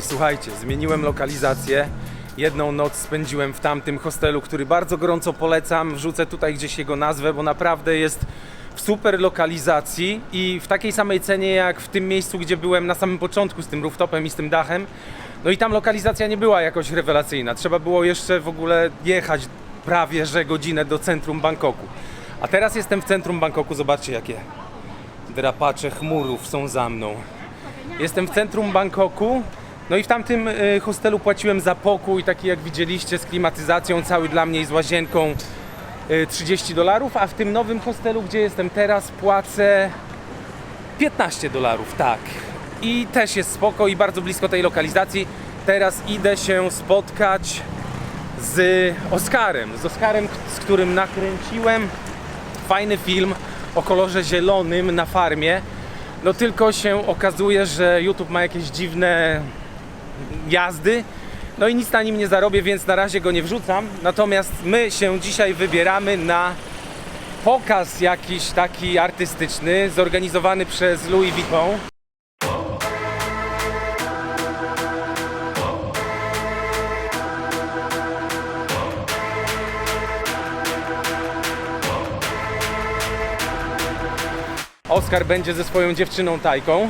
Słuchajcie, zmieniłem lokalizację. Jedną noc spędziłem w tamtym hostelu, który bardzo gorąco polecam. Wrzucę tutaj gdzieś jego nazwę, bo naprawdę jest w super lokalizacji i w takiej samej cenie jak w tym miejscu, gdzie byłem na samym początku z tym rooftopem i z tym dachem. No i tam lokalizacja nie była jakoś rewelacyjna. Trzeba było jeszcze w ogóle jechać prawie że godzinę do centrum Bangkoku. A teraz jestem w centrum Bangkoku, zobaczcie jakie drapacze chmurów są za mną. Jestem w centrum Bangkoku. No i w tamtym y, hostelu płaciłem za pokój, taki jak widzieliście, z klimatyzacją, cały dla mnie i z łazienką y, 30 dolarów, a w tym nowym hostelu, gdzie jestem teraz, płacę 15 dolarów, tak. I też jest spoko i bardzo blisko tej lokalizacji. Teraz idę się spotkać z Oskarem, z Oskarem, z którym nakręciłem fajny film o kolorze zielonym na farmie. No tylko się okazuje, że YouTube ma jakieś dziwne jazdy. No i nic na nim nie zarobię, więc na razie go nie wrzucam. Natomiast my się dzisiaj wybieramy na pokaz jakiś taki artystyczny, zorganizowany przez Louis Vuitton. Oskar będzie ze swoją dziewczyną Tajką.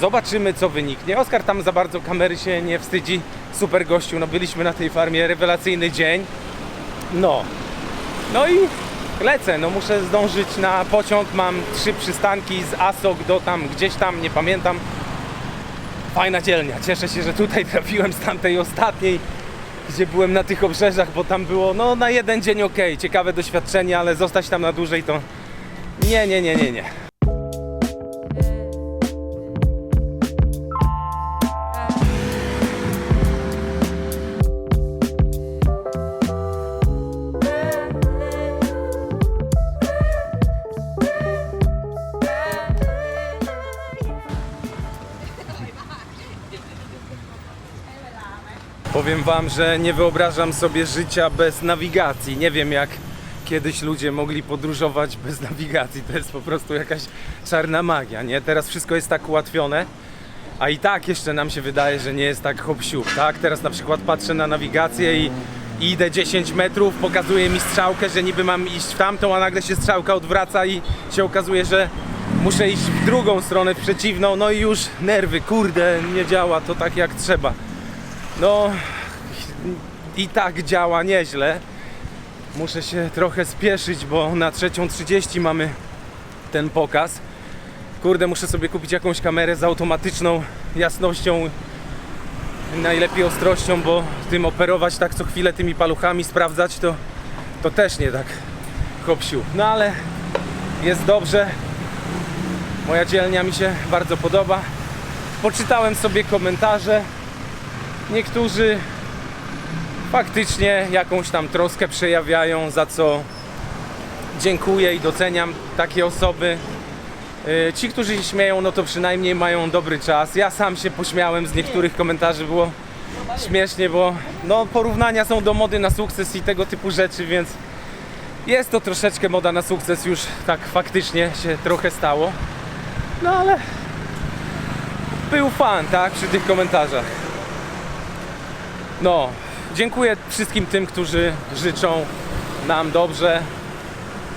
Zobaczymy, co wyniknie. Oskar tam za bardzo kamery się nie wstydzi. Super gościu, no byliśmy na tej farmie, rewelacyjny dzień. No. No i lecę, no muszę zdążyć na pociąg. Mam trzy przystanki z Asok do tam, gdzieś tam, nie pamiętam. Fajna dzielnia. Cieszę się, że tutaj trafiłem z tamtej ostatniej, gdzie byłem na tych obrzeżach, bo tam było, no na jeden dzień ok, ciekawe doświadczenie, ale zostać tam na dłużej to nie, nie, nie, nie, nie. Powiem wam, że nie wyobrażam sobie życia bez nawigacji. Nie wiem jak kiedyś ludzie mogli podróżować bez nawigacji. To jest po prostu jakaś czarna magia, nie? Teraz wszystko jest tak ułatwione. A i tak jeszcze nam się wydaje, że nie jest tak hop tak? Teraz na przykład patrzę na nawigację i, i idę 10 metrów, pokazuje mi strzałkę, że niby mam iść w tamtą, a nagle się strzałka odwraca i się okazuje, że muszę iść w drugą stronę, w przeciwną, no i już nerwy, kurde, nie działa to tak jak trzeba. No i tak działa nieźle. Muszę się trochę spieszyć, bo na 3.30 mamy ten pokaz. Kurde, muszę sobie kupić jakąś kamerę z automatyczną jasnością, najlepiej ostrością, bo tym operować tak co chwilę tymi paluchami, sprawdzać to, to też nie tak hopsiu. No ale jest dobrze. Moja dzielnia mi się bardzo podoba. Poczytałem sobie komentarze. Niektórzy faktycznie jakąś tam troskę przejawiają, za co dziękuję i doceniam takie osoby. Yy, Ci, którzy się śmieją, no to przynajmniej mają dobry czas. Ja sam się pośmiałem z niektórych komentarzy, było śmiesznie, bo no, porównania są do mody na sukces i tego typu rzeczy, więc jest to troszeczkę moda na sukces już tak faktycznie się trochę stało. No ale był fan, tak, przy tych komentarzach. No, dziękuję wszystkim tym, którzy życzą nam dobrze.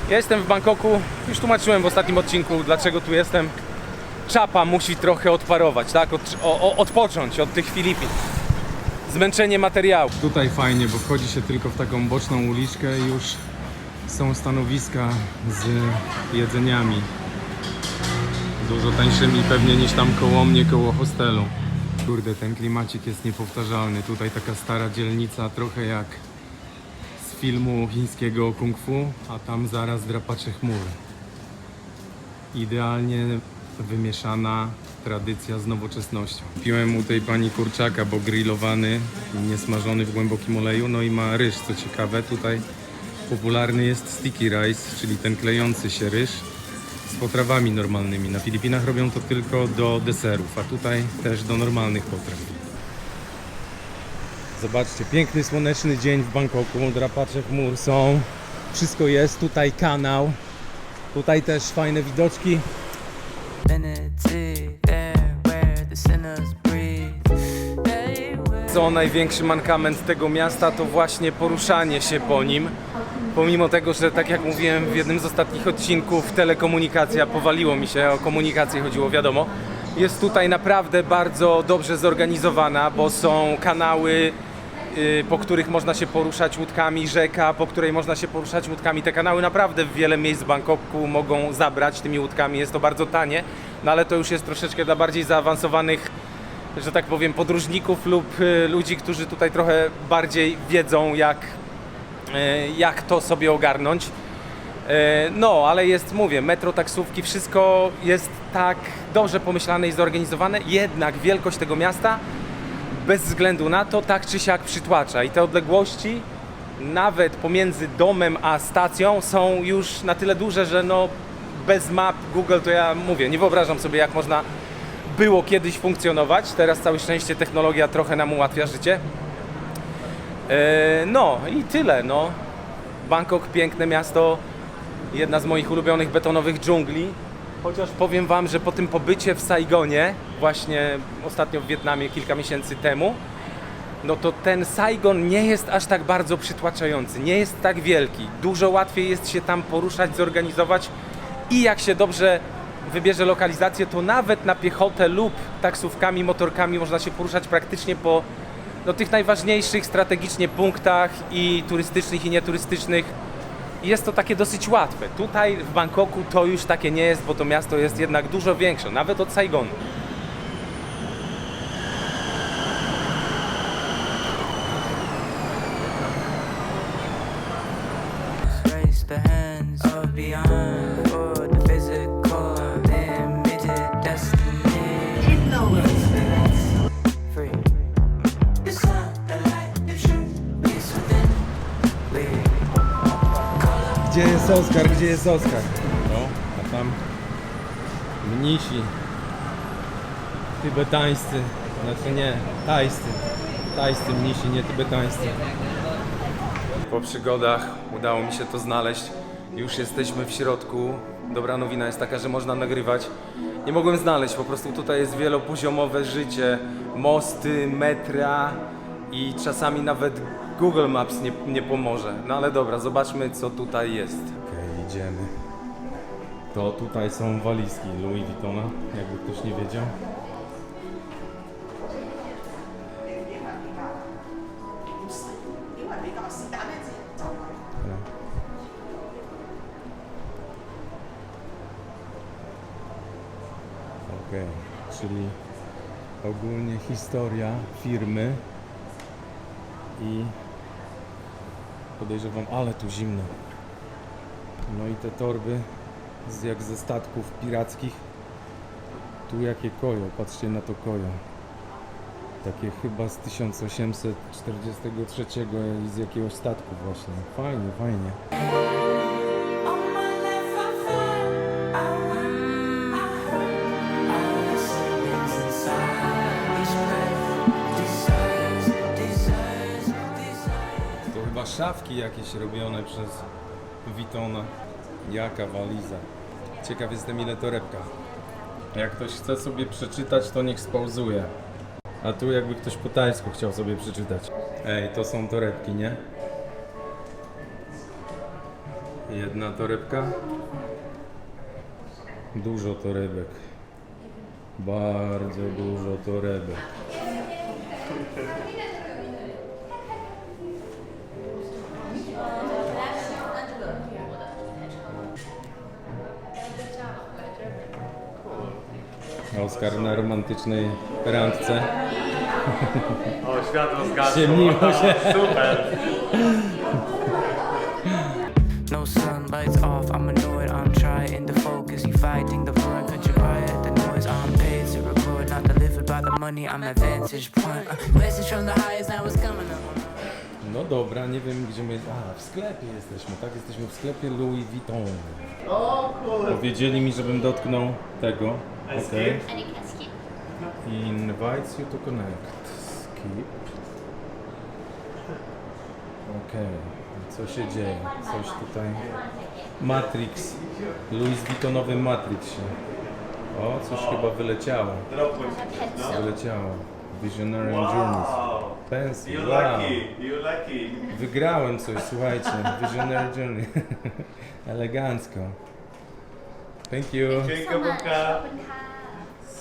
Ja jestem w Bangkoku, już tłumaczyłem w ostatnim odcinku, dlaczego tu jestem. Czapa musi trochę odparować, tak? Od, o, o, odpocząć od tych Filipin. Zmęczenie materiału. Tutaj fajnie, bo wchodzi się tylko w taką boczną uliczkę i już są stanowiska z jedzeniami. Dużo tańszymi pewnie niż tam koło mnie, koło hostelu. Kurde, ten klimacik jest niepowtarzalny. Tutaj taka stara dzielnica, trochę jak z filmu chińskiego kung fu, a tam zaraz drapacze chmury. Idealnie wymieszana tradycja z nowoczesnością. Piłem u tej pani kurczaka, bo grillowany, niesmażony w głębokim oleju, no i ma ryż, co ciekawe. Tutaj popularny jest sticky rice, czyli ten klejący się ryż z potrawami normalnymi. Na Filipinach robią to tylko do deserów, a tutaj też do normalnych potraw. Zobaczcie, piękny słoneczny dzień w Bangkoku, drapacze chmur są, wszystko jest, tutaj kanał, tutaj też fajne widoczki. Co największy mankament tego miasta to właśnie poruszanie się po nim. Pomimo tego, że tak jak mówiłem w jednym z ostatnich odcinków, telekomunikacja powaliło mi się, o komunikację chodziło, wiadomo. Jest tutaj naprawdę bardzo dobrze zorganizowana, bo są kanały, y, po których można się poruszać łódkami, rzeka, po której można się poruszać łódkami. Te kanały naprawdę w wiele miejsc w Bangkoku mogą zabrać tymi łódkami, jest to bardzo tanie, no ale to już jest troszeczkę dla bardziej zaawansowanych że tak powiem, podróżników lub y, ludzi, którzy tutaj trochę bardziej wiedzą, jak, jak to sobie ogarnąć. Y, No, ale jest, mówię, metro, taksówki, wszystko jest tak dobrze pomyślane i zorganizowane, jednak wielkość tego miasta bez względu na to tak czy siak przytłacza i te odległości nawet pomiędzy domem a stacją są już na tyle duże, że no bez map Google to ja mówię, nie wyobrażam sobie jak można było kiedyś funkcjonować. Teraz całe szczęście technologia trochę nam ułatwia życie. E, No i tyle. No. Bangkok, piękne miasto, jedna z moich ulubionych betonowych dżungli. Chociaż powiem Wam, że po tym pobycie w Saigonie, właśnie ostatnio w Wietnamie kilka miesięcy temu, no to ten Saigon nie jest aż tak bardzo przytłaczający, nie jest tak wielki. Dużo łatwiej jest się tam poruszać, zorganizować i jak się dobrze wybierze lokalizację, to nawet na piechotę lub taksówkami, motorkami można się poruszać praktycznie po no, tych najważniejszych strategicznie punktach i turystycznych i nieturystycznych. Jest to takie dosyć łatwe. Tutaj w Bangkoku to już takie nie jest, bo to miasto jest jednak dużo większe, nawet od Saigonu. Jest Oskar? Gdzie jest Oskar? No, a tam mnisi tybetańscy, znaczy nie, tajscy. Tajscy mnisi, nie tybetańscy. Po przygodach udało mi się to znaleźć. Już jesteśmy w środku. Dobra nowina jest taka, że można nagrywać. Nie mogłem znaleźć, po prostu tutaj jest wielopoziomowe życie, mosty, metra i czasami nawet Google Maps nie, nie pomoże. No ale dobra, zobaczmy co tutaj jest. Okej, idziemy. To tutaj są walizki Louis Vuittona, jakby ktoś nie wiedział. Okej, czyli ogólnie historia firmy i podejrzewam, ale tu zimno. No i te torby z, jak ze statków pirackich. Tu jakie kojo, patrzcie na to kojo. Takie chyba z 1843 i z jakiegoś statku właśnie. Fajnie, fajnie. Szafki jakieś robione przez Witona. Jaka waliza. Ciekaw jestem ile torebka. Jak ktoś chce sobie przeczytać, to niech spauzuje. A tu jakby ktoś po tajsku chciał sobie przeczytać. Ej, to są torebki, nie? Jedna torebka. Dużo torebek. Bardzo dużo torebek. Oskar na romantycznej randce. O, światło zgasło. Ciemniło się. Super. No sun lights off, I'm annoyed, I'm trying to focus. You fighting the front, country quiet the noise. I'm paid to record, not delivered by the money. I'm at vantage point. Uh, message from the highest, now it's coming up. No dobra, nie wiem gdzie my... A, w sklepie jesteśmy, tak? Jesteśmy w sklepie Louis Vuitton. O kurde. Powiedzieli mi, żebym dotknął tego. Okej. And you can skip. Invites you to connect. Skip. Okej. Co się dzieje? Coś tutaj... Matrix. Louis Vuittonowy Matrix się. O, coś chyba wyleciało. Dropnąć. Wyleciało. Visionary Journeys. Wow Pensy, You wow. lucky, you lucky. Wygrałem coś, słuchajcie. Visionary Journey. Elegancko. Thank you. Dzięki, ขอบ buka. คุณค่ะ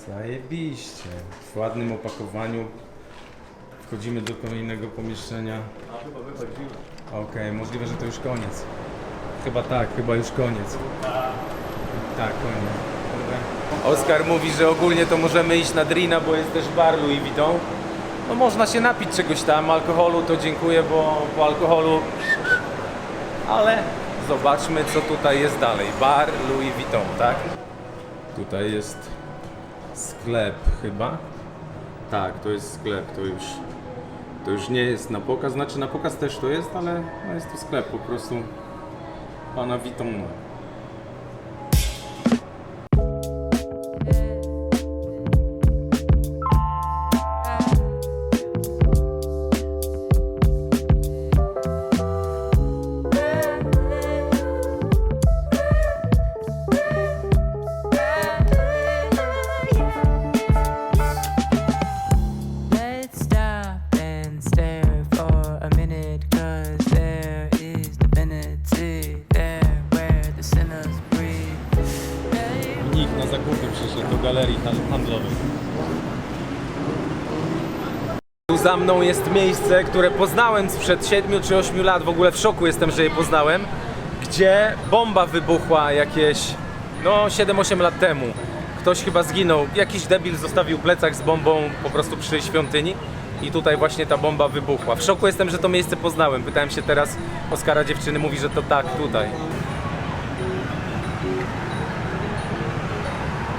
Zajebiście. W ładnym opakowaniu. Wchodzimy do kolejnego pomieszczenia. A chyba wychodzimy. Okej, możliwe, że to już koniec. Chyba tak, chyba już koniec. Tak, koniec. Dobra. Oskar mówi, że ogólnie to możemy iść na Drina, bo jest też bar Louis Vuitton. No można się napić czegoś tam, alkoholu to dziękuję, bo po alkoholu... Ale zobaczmy co tutaj jest dalej. Bar Louis Vuitton, tak? Tutaj jest sklep chyba. Tak, to jest sklep, to już to już nie jest na pokaz, znaczy na pokaz też to jest, ale no jest to sklep po prostu pana Vuittona. Przyszedł do galerii han- handlowej. Za mną jest miejsce, które poznałem sprzed 7 czy 8 lat, w ogóle w szoku jestem, że je poznałem, gdzie bomba wybuchła jakieś no 7-8 lat temu. Ktoś chyba zginął, jakiś debil zostawił plecak z bombą po prostu przy świątyni i tutaj właśnie ta bomba wybuchła. W szoku jestem, że to miejsce poznałem. Pytałem się teraz Oskara dziewczyny, mówi, że to tak, tutaj.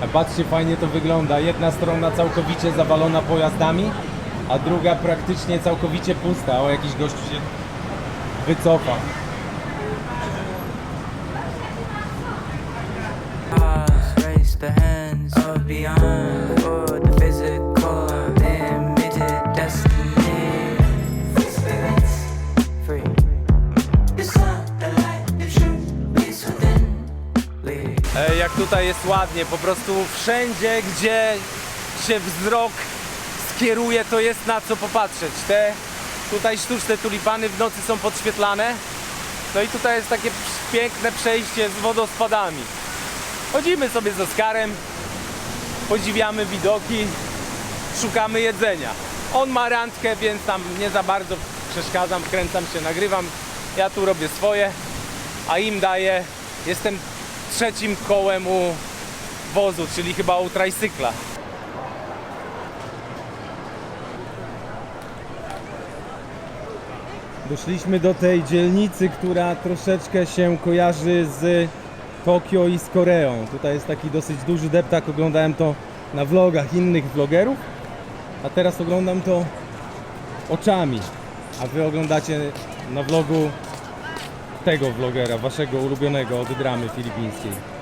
Patrzcie, fajnie to wygląda. Jedna strona całkowicie zawalona pojazdami, a druga praktycznie całkowicie pusta. O, jakiś gościu się wycofa. The hands of beyond tutaj jest ładnie, po prostu wszędzie, gdzie się wzrok skieruje, to jest na co popatrzeć. Te tutaj sztuczne tulipany w nocy są podświetlane. No i tutaj jest takie piękne przejście z wodospadami. Chodzimy sobie z Oskarem, podziwiamy widoki, szukamy jedzenia. On ma randkę, więc tam nie za bardzo przeszkadzam, kręcam się, nagrywam. Ja tu robię swoje, a im daję. Jestem trzecim kołem u wozu, czyli chyba u trajcykla. Doszliśmy do tej dzielnicy, która troszeczkę się kojarzy z Tokio i z Koreą. Tutaj jest taki dosyć duży deptak, oglądałem to na vlogach innych vlogerów, a teraz oglądam to oczami. A wy oglądacie na vlogu tego vlogera, waszego ulubionego od dramy filipińskiej.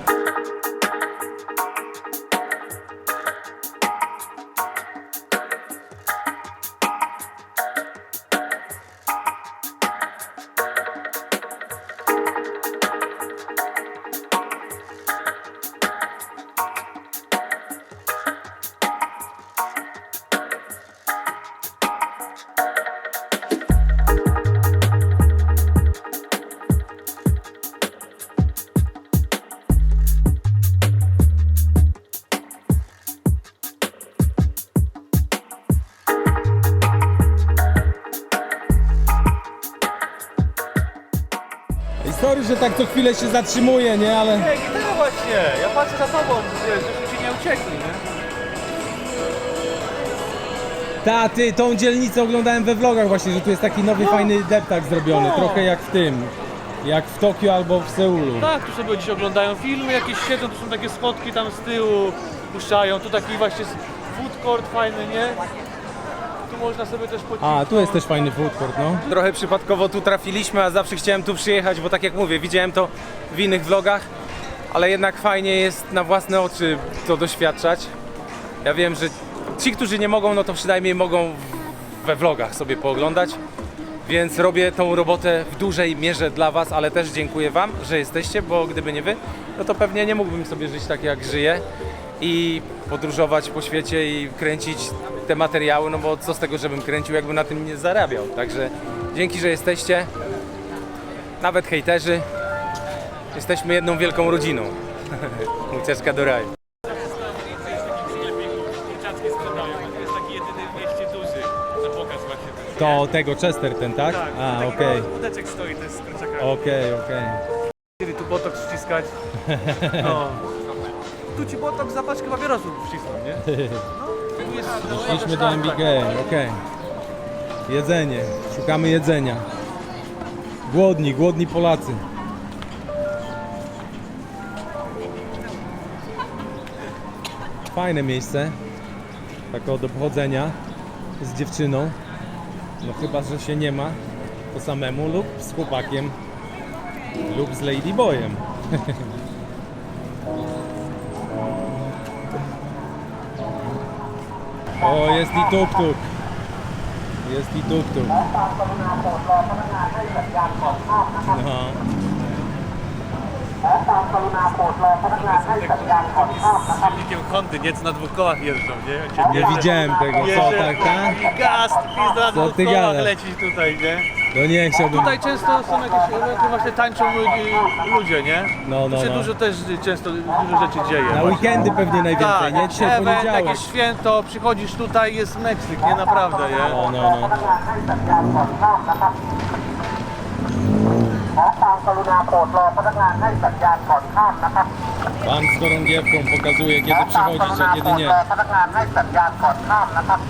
Co chwilę się zatrzymuję, nie? Ale... Nie, nie tego właśnie. Ja patrzę za tobą, wiesz, żebyśmy ci nie uciekli, nie? Ta, ty, tą dzielnicę oglądałem we vlogach właśnie, że tu jest taki nowy, fajny deptak zrobiony, No. trochę jak w tym, jak w Tokio albo w Seulu. Tak, tu sobie dziś oglądają filmy, jakieś siedzą, tu są takie schodki tam z tyłu, puszczają, tu taki właśnie food court fajny, nie? Tu można sobie też pocisnąć. A, tu jest też fajny food court, no. Trochę przypadkowo tu trafiliśmy, a zawsze chciałem tu przyjechać, bo tak jak mówię, widziałem to w innych vlogach, ale jednak fajnie jest na własne oczy to doświadczać. Ja wiem, że ci, którzy nie mogą, no to przynajmniej mogą we vlogach sobie pooglądać. Więc robię tą robotę w dużej mierze dla Was, ale też dziękuję Wam, że jesteście, bo gdyby nie Wy, no to pewnie nie mógłbym sobie żyć tak jak żyję. i podróżować po świecie i kręcić te materiały, no bo co z tego, żebym kręcił, jakbym na tym nie zarabiał. Także dzięki, że jesteście. Nawet hejterzy. Jesteśmy jedną wielką rodziną. Ucieczka do raju. To jest taki jedyny w mieście duży, na pokaz właśnie. To tego Chester ten, tak? A, okej. Wódeczek stoi, to jest z kurczakami. Okej, okej. Kiedy tu botoks wciskać? No. Tu ci botoks za paczkę papierosów wcisną, nie? No, tu jest, Szliśmy do MBK, okej. Jedzenie, szukamy jedzenia. Głodni, głodni Polacy. Fajne miejsce, tak od obchodzenia z dziewczyną. No chyba, że się nie ma, to samemu lub z chłopakiem lub z ladyboyem. O, jest i tuk-tuk. Jest i tuk-tuk. No. Silnikiem Hondy, nie? Co na dwóch kołach jeżdżą, nie? Cię Nie bierze- widziałem tego, co bierze tak, tak? I gaz, pizda na dwóch ty kołach gadasz? tutaj, nie? No nie chciałbym. Tutaj często są jakieś eventy, właśnie tańczą y, ludzie, nie? No, no, Tu się no. dużo też y, często dużo rzeczy dzieje. Na właśnie. weekendy pewnie najwięcej, Tak, nie? Dzisiaj event, poniedziałek. jakieś święto, przychodzisz tutaj, jest Meksyk, nie? Naprawdę, nie? No, no, no. ขอความกรุณาโปรดรอพนักงานให้สัญญาณก่อนข้ามนะครับ Pan z chorągiewką pokazuje, อ kiedy คาม przechodzić, า a ร kiedy ร nie. อพนักงานให้สัญญาณก่อนข้ามนะครับ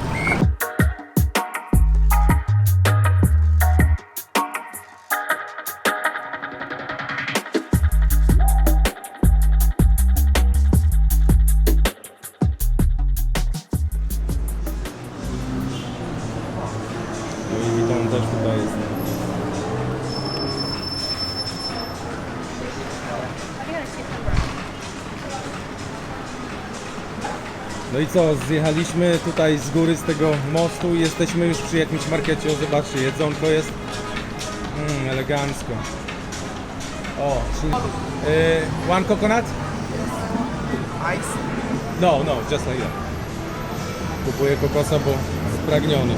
witam też tutaj No i co, zjechaliśmy tutaj z góry z tego mostu i jesteśmy już przy jakimś markecie. O, zobaczcie, jedzonko jest mm, elegancko. O. Y, one coconut? Ice? No, no, just like that. Kupuję kokosa, bo spragniony.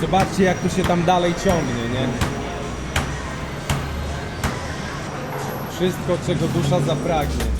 Zobaczcie jak tu się tam dalej ciągnie, nie? Wszystko czego dusza zapragnie.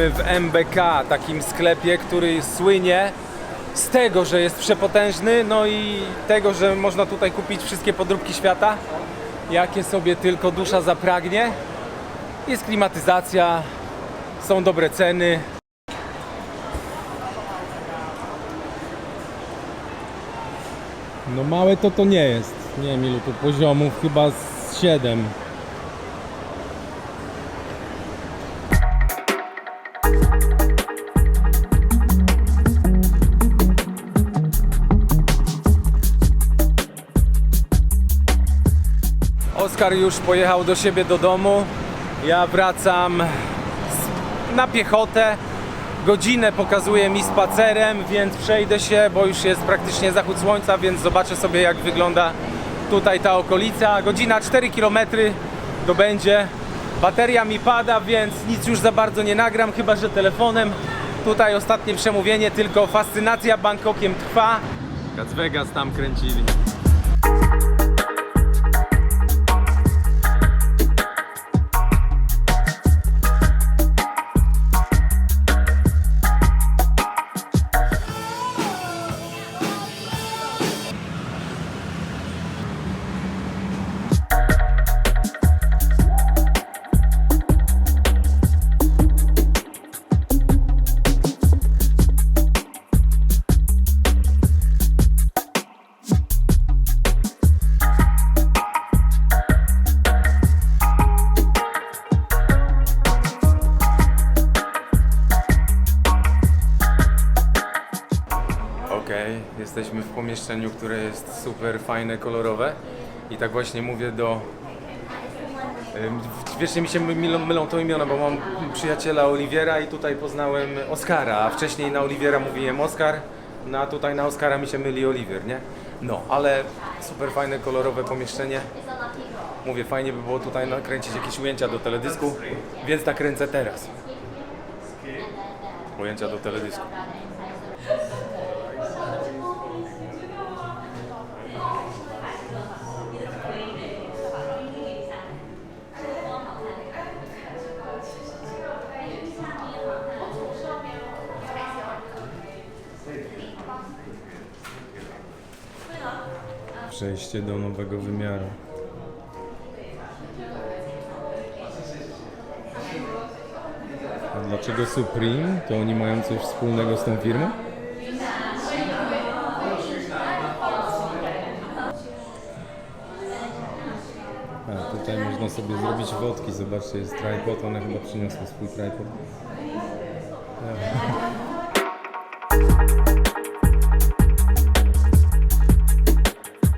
Jesteśmy w MBK, takim sklepie, który słynie z tego, że jest przepotężny, no i tego, że można tutaj kupić wszystkie podróbki świata, jakie sobie tylko dusza zapragnie. Jest klimatyzacja, są dobre ceny. No małe to to nie jest. Nie wiem ilu tu poziomów, chyba z 7. Oskar już pojechał do siebie do domu. Ja wracam na piechotę. Godzinę pokazuje mi spacerem, więc przejdę się, bo już jest praktycznie zachód słońca, więc zobaczę sobie jak wygląda tutaj ta okolica. Godzina 4 km to będzie. Bateria mi pada, więc nic już za bardzo nie nagram, chyba że telefonem. Tutaj ostatnie przemówienie, tylko fascynacja Bangkokiem trwa. Las Vegas tam kręcili. Jesteśmy w pomieszczeniu, które jest super fajne, kolorowe. I tak właśnie mówię do. Wiecznie mi się mylą, mylą to imiona, bo mam przyjaciela Oliwiera i tutaj poznałem Oskara, a wcześniej na Oliwiera mówiłem Oskar, no a tutaj na Oskara mi się myli Oliwier, nie? No, ale super fajne, kolorowe pomieszczenie. Mówię, fajnie by było tutaj nakręcić jakieś ujęcia do teledysku, więc nakręcę teraz. Ujęcia do teledysku. Przejście do nowego wymiaru. A dlaczego Supreme? To oni mają coś wspólnego z tą firmą? A tutaj można sobie zrobić wodki. Zobaczcie, jest tripod. One chyba przyniosły swój tripod.